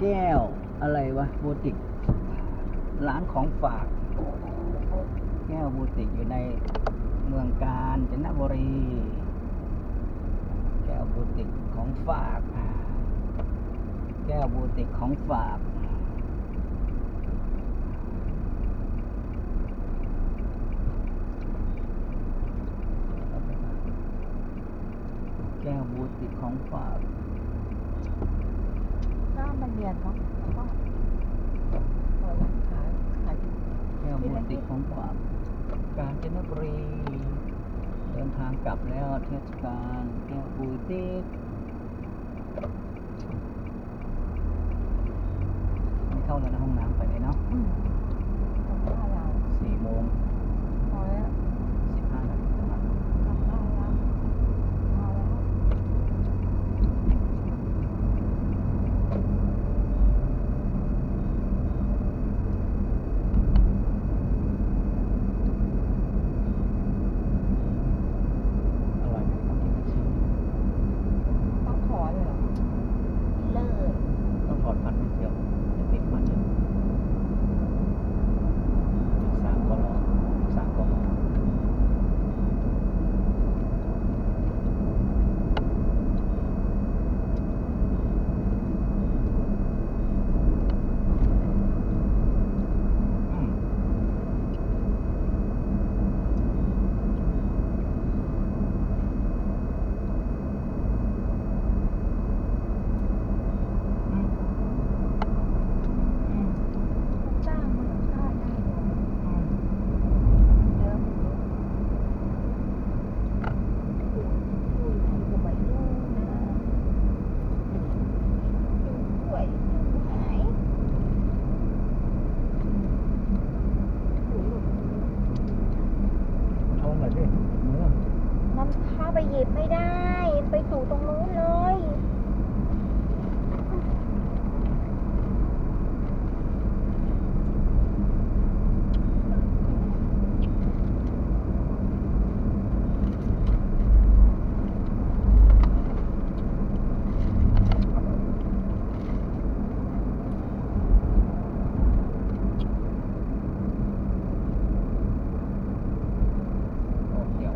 แก้วอะไรวะบูติกร้านของฝาก แก้วบูติกอยู่ในเมืองกาญจนบุรี แก้วบูติกของฝากแก้วบูติกของฝากแก้วบูติกของฝาก ยนเนาะแล้วก็เปิดร้านขายขายแก้วบูติกของฝากกาญจนบุรี เดินทางกลับแล้วเทศกาลแก้วบูติกไม่เข้าแล้วนะห้องน้ำไปเลยเนาะอืมทำได้แล้วสี่โมง พอแล้ว สิบห้านาที ทำได้แล้วพอแล้ว อร่อยไหมต้องกินกับชีส ต้องขอเลยเหรอเลิศ ต้องถอดฟันไม่เชียวจะติดมันอยู่อีกสามก็รออีกสามก็รอ อืมอืมอืม จ้างมันค่าได้เนอะ อืม เยอะคุยคุยใครก็ไม่รู้นะอยู่ป่วยอยู่หายคุยหลุด โชว์หน่อยดิมือ มันเข้า ไปหยิบไม่ได้ ไปสู่ตรงนู้นเลย โอ้เดี๋ยว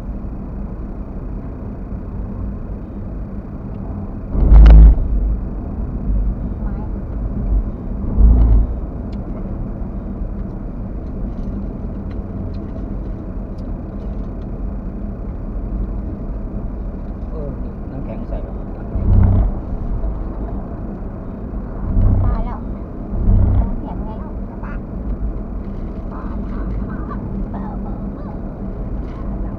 เออน้ำแข็งใส่แบบ ตายแล้วเห็นไงแล้วกระบะปาดปาดปาดเบอร์เบอร์เบอร์แล้ว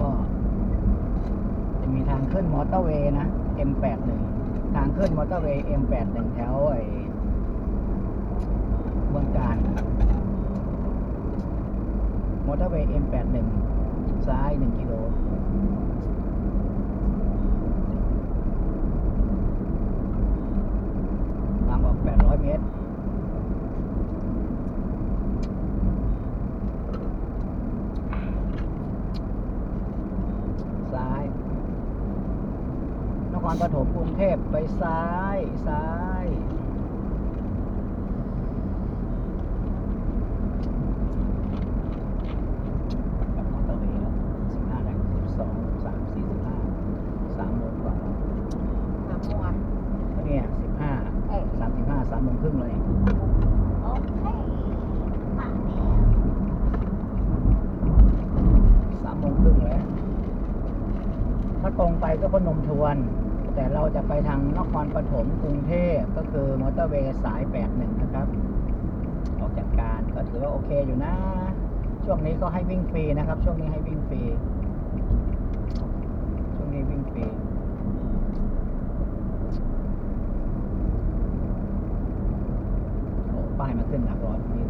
ก็จะมีทางขึ้นมอ เตอร์เวย์นะ M81 ทางขึ้นมอเตอร์เวย์ M81 แถวไอ้เมืองการมอเตอร์เวย์ M81 ซ้าย 1 กิโลทางออก 800 เมตร ซ้าย น ครปฐมกรุงเทพไปซ้ายซ้ายกลับมอเตอร์เวย์แล้วสิบห้าสิบสองสามสี่สิบห้าสามโมงกว่าน้ำมัวก็เนี่ยสิบห้าเอ้ยสามสิบห้าสามโมงครึ่งเลย โอเคมาแล้ว สามโมงครึ่งแล้ว ถ้าตรงไปก็พนมทวน แต่เราจะไปทางนครปฐมกรุงเทพก็คือมอเตอร์เวย์สาย 81 นะครับ ออกจากการก็ถือว่าโอเคอยู่นะ ช่วงนี้ก็ให้วิ่งฟรีนะครับ ช่วงนี้ให้วิ่งฟรี ช่วงนี้วิ่งฟรีโอ้ป้ายมาขึ้นหนักร้อนนี่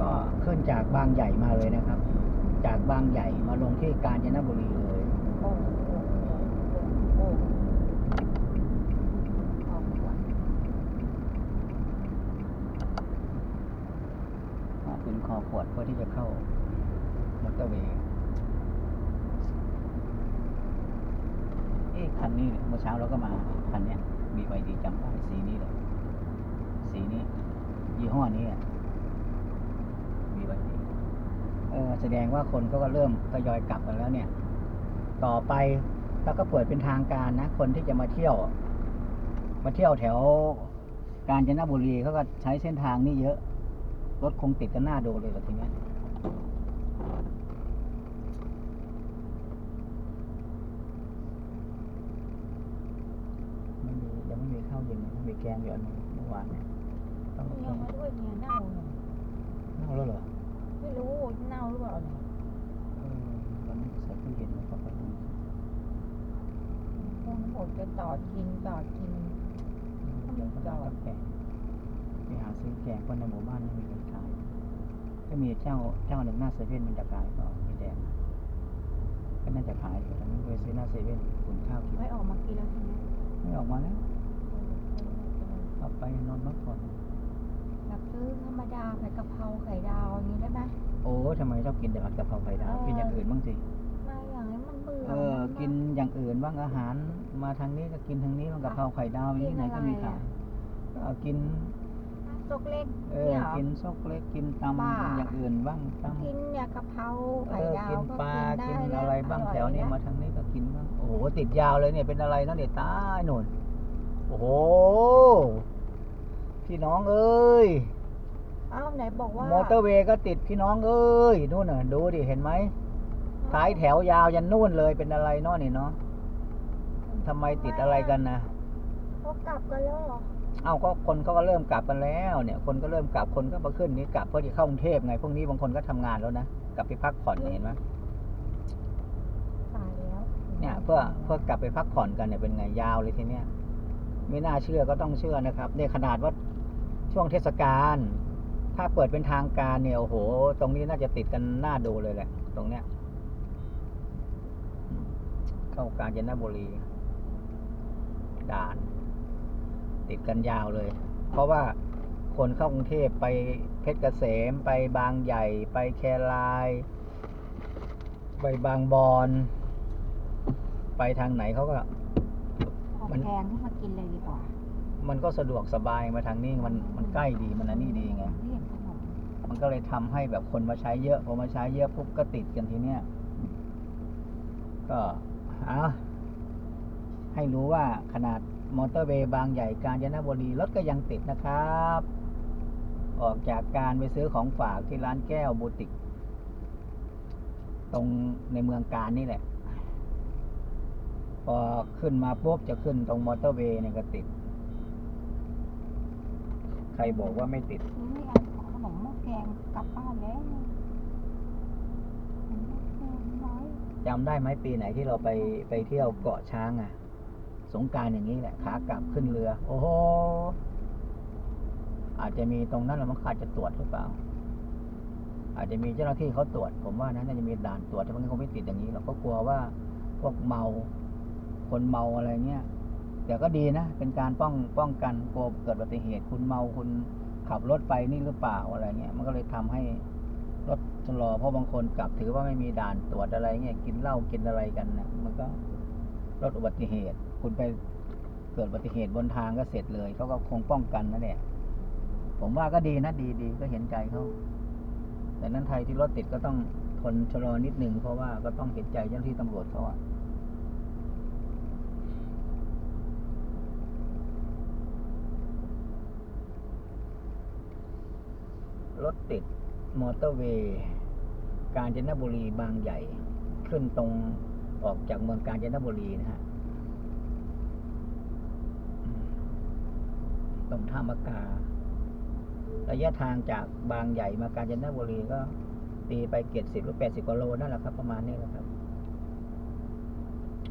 ก็ขึ้นจากบางใหญ่มาเลยนะครับ จากบางใหญ่มาลงที่กาญจนบุรีเลยขึ้นคอขวดเพื่อที่จะเข้ามอเตอร์เวย์เอ๊ะคันนี้เมื่อเช้าเราก็มา คันเนี้ยมีใบดีจำได้สีนี้เลย สีนี้ ยี่ห้อนี้อะมีใบดีเออแสดงว่าคนเขาก็เริ่มทยอยกลับกันแล้วเนี่ย ต่อไปเราก็เปิดเป็นทางการนะ คนที่จะมาเที่ยว มาเที่ยวแถวกาญจนบุรีเขาก็ใช้เส้นทางนี้เยอะ รถคงติดกันหน้าดูเลยละทีเนี้ยไม่มียังไม่มีข้าวเย็นนะมีแกงอยู่อันนึงเมื่อวานเนี่ยต้องเลี้แกยงงมาด้วยเนี่ยเน่าเนี่ยเน่าแล้วเหรอ ไม่รู้เน่าหรือเปล่าเนี่ยเออตอนนี้ใส่ตู้เย็นแล้วก็ไปดูพวกนั้นบอกจะต่อกินต่อกิน เดี๋ยวก็ได้กับแกงไปหาซื้อแกงเพราะในหมู่บ้านไม่มีคนขายก็มีเจ้าเจ้าหนึ่งหน้าเซเว่นมันจะขายก็มีแดงก็น่าจะขายอยู่ตอนนั้นไปซื้อหน้าเซเว่นขุนข้าวกินไม่ออกมากินแล้วใช่ไหมไม่ออกมาแล้วกลับไปนอนพักผ่อนอยากซื้อธรรมดาผัดกะเพราไข่ดาว อ้ทำไมชอบกินแต่ผัดกะเพราไข่ดาวเออกินอย่างอื่นบ้างสิไม่อย่างนี้มันเบื่อเออ กินอย่างอื่นบ้างอาหาร มาทางนี้ก็กินทางนี้บ้างกะเพราไข่ดาวอย่างนี้ไหนก็มีขายก็เอากินซกเล็กเออเนี่ยเหรอกินซกเล็กกินตำบ้าอย่างอื่นบ้างตำกินเนี่ยกะเพราเอไข่อดาวกินก็ปลาได้กินแล้วอะไรบ้างร่อยแถวนี้นะมาทางนี้ก็กินบ้างโอ้โหติดยาวเลยเนี่ยเป็นอะไรนะเนี่ยตายหนุนโอ้โหพี่น้องเอ้ยเอ้าวไหนบอกว่ามอเตอร์เวย์ก็ติดพี่น้องเอ้ยนู่นน่ะดูดิเห็นไหมท้ายแถวยาวยันนู่นเลยเป็นอะไรเนาะนี่เนาะทำไมติดอะไรกันนะเขากลับกันแล้วเหรอเอ้าก็คนเขาก็เริ่มกลับกันแล้ว เนี่ย คนก็เริ่มกลับคนก็มาขึ้นนี้กลับเพื่อที่เข้ากรุงเทพไงพวกนี้บางคนก็ทำงานแล้วนะกลับไปพักผ่อนเนี่ยเห็นไหมตายแล้วเนี่ยเพื่อเพื่อกลับไปพักผ่อนกันเนี่ยเป็นไงยาวเลยทีเนี้ยไม่น่าเชื่อก็ต้องเชื่อนะครับเนี่ยขนาดว่าช่วงเทศกาล ถ้าเปิดเป็นทางการเนี่ยโอ้โห ตรงนี้น่าจะติดกันหน้าดูเลยแหละ ตรงเนี้ย เข้ากาญจนบุรี ด่าน ติดกันยาวเลย เพราะว่าคนเข้ากรุงเทพไปเพชรเกษมไปบางใหญ่ ไปแคราย ไปบางบอนไปทางไหนเขาก็เอามันแพงขึ้นมากินเลยดีกว่า มันก็สะดวกสบายมาทางนี้มันมันใกล้ดีมันอันนี้ดีไง มันก็เลยทำให้แบบคนมาใช้เยอะพอมาใช้เยอะปุ๊บก็ติดกันทีเนี้ยก็เอาให้รู้ว่าขนาดมอเตอร์เวย์บางใหญ่กาญจนบุรีรถก็ยังติดนะครับ ออกจากการไปซื้อของฝากที่ร้านแก้วบูติก ตรงในเมืองการนี่แหละ พอขึ้นมาปุ๊บจะขึ้นตรงมอเตอร์เวย์เนี่ยก็ติด ใครบอกว่าไม่ติดซื้อไม่เอาขนมหม้อแกงกลับบ้านแล้วขนมหม้อแกงน้อยจำได้ไหมปีไหนที่เราไปไปเที่ยวเกาะช้างอะสงกรารอย่างนี้แหละขากลับขึ้นเรือ โอ้โหอาจจะมีตรงนั้นแหละมันขาดจะตรวจหรือเปล่า อาจจะมีเจ้าหน้าที่เขาตรวจ ผมว่านะน่าจะมีด่านตรวจแต่มันคงไม่ติดอย่างนี้หรอกก็กลัวว่าพวกเมา คนเมาอะไรเงี้ย แต่ก็ดีนะ เป็นการป้องป้องกันกลัวเกิดอุบัติเหตุ คุณเมาคุณขับรถไปนี่หรือเปล่าอะไรเงี้ยมันก็เลยทำให้รถชะลอเพราะบางคนกลับถือว่าไม่มีด่านตรวจอะไรเงี้ยกินเหล้ากินอะไรกันนะมันก็ลดอุบัติเหตุ คุณไปเกิดอุบัติเหตุบนทางก็เสร็จเลยเขาก็คงป้องกันนะเนี่ยผมว่าก็ดีนะดีดีก็เห็นใจเขาแต่นั้นไทยที่รถติดก็ต้องทนชะลอนิดหนึ่งเพราะว่าก็ต้องเห็นใจเจ้าหน้าที่ตำรวจเขาอะ รถติดมอเตอร์เวย์กาญจนบุรีบางใหญ่ ขึ้นตรงออกจากเมืองกาญจนบุรีนะฮะตรงท่ามกา ระยะทางจากบางใหญ่มากาญจนบุรีก็ตีไปเกียรสิบหรือแปดสิบกว่าโลนั่นแหละครับ ประมาณนี้แหละครับ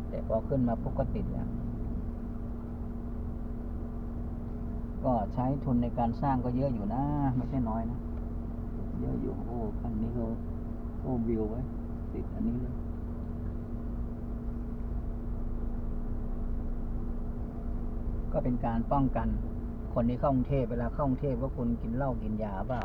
แต่พอขึ้นมาปุ๊บก็ติดแล้ว ก็ใช้ทุนในการสร้างก็เยอะอยู่นะ ไม่ใช่น้อยนะ เยอะอยู่โอ้คันนี้เขาโอ้วิวไว้ ติดอันนี้เลยก็เป็นการป้องกัน คนที่เข้ากรุงเทพเวลาเข้ากรุงเทพว่าคุณกินเหล้ากินยาเปล่า